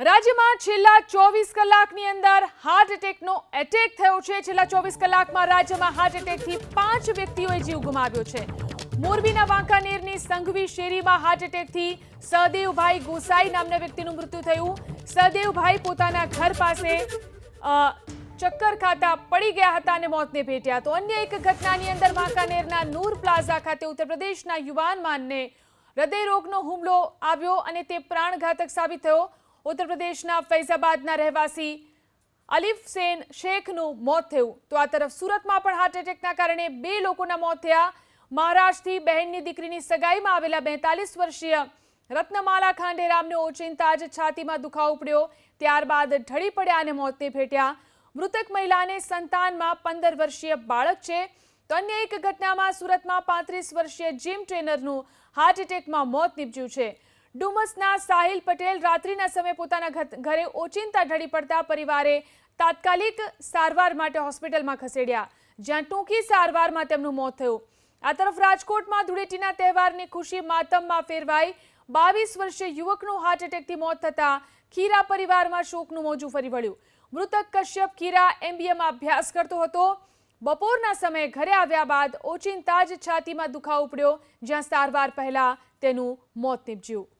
રાજ્યમાં છેલ્લા ચોવીસ કલાકની અંદર હાર્ટ એટેકનો એટેક થયો છે. છેલ્લા ચોવીસ કલાકમાં રાજ્યમાં હાર્ટ એટેકથી પાંચ વ્યક્તિઓએ જીવ ગુમાવ્યો છે. મોરબીના વાંકાનેરની સંઘવી શેરીમાં હાર્ટ એટેકથી સહદેવભાઈ ગોસાઈ નામના વ્યક્તિનું મૃત્યુ થયું. સહદેવભાઈ પોતાના ઘર પાસે ચક્કર ખાતા પડી ગયા હતા અને મોતને ભેટ્યા તો અન્ય એક ઘટનાની અંદર વાંકાનેરના નૂર પ્લાઝા ખાતે ઉત્તર પ્રદેશના યુવાનમાનને હૃદયરોગનો હુમલો આવ્યો અને તે પ્રાણઘાતક સાબિત થયો. ઉત્તર પ્રદેશના ફૈઝાબાદના રહેવાસી અલીફ સેન શેખનું મોત થયું. તો આ તરફ સુરતમાં પણ હાર્ટ એટેકના કારણે બે લોકોના મોત થયા. મહારાષ્ટ્રથી બહેનની દીકરીની સગાઈમાં આવેલા બેતાલીસ વર્ષીય રત્નમાલા ખાંડેરામને ઓચિંતા જ છાતીમાં દુખાવો પડ્યો ત્યારબાદ ઢળી પડ્યા અને મોતને ભેટ્યા. મૃતક મહિલાને સંતાનમાં પંદર વર્ષીય બાળક છે. તો અન્ય એક ઘટનામાં સુરતમાં પાંત્રીસ વર્ષીય જીમ ટ્રેનરનું હાર્ટ એટેકમાં મોત નીપજ્યું છે. ડુમસના સાહિલ પટેલ રાત્રિના સમયે પોતાના ઘરે ઓચિંતા ઢળી પડતા પરિવારે તાત્કાલિક સારવાર માટે હોસ્પિટલમાં ખસેડ્યા. જ્યાં ટૂંકી સારવારમાં તેમનું મોત થયું. આ તરફ રાજકોટમાં ધૂળેટીના તહેવારની ખુશી માતમમાં ફેરવાઈ. બાવીસ વર્ષીય યુવકનું હાર્ટ એટેકથી મોત થતાં ખીરા પરિવારમાં શોકનું મોજું ફરી વળ્યું. મૃતક કશ્યપ ખીરા એમબીએમાં અભ્યાસ કરતો હતો. બપોરના સમયે ઘરે આવ્યા બાદ ઓચિંતા જ છાતીમાં દુખાવો ઉપડ્યો, જ્યાં સારવાર પહેલા તેનું મોત નીપજ્યું.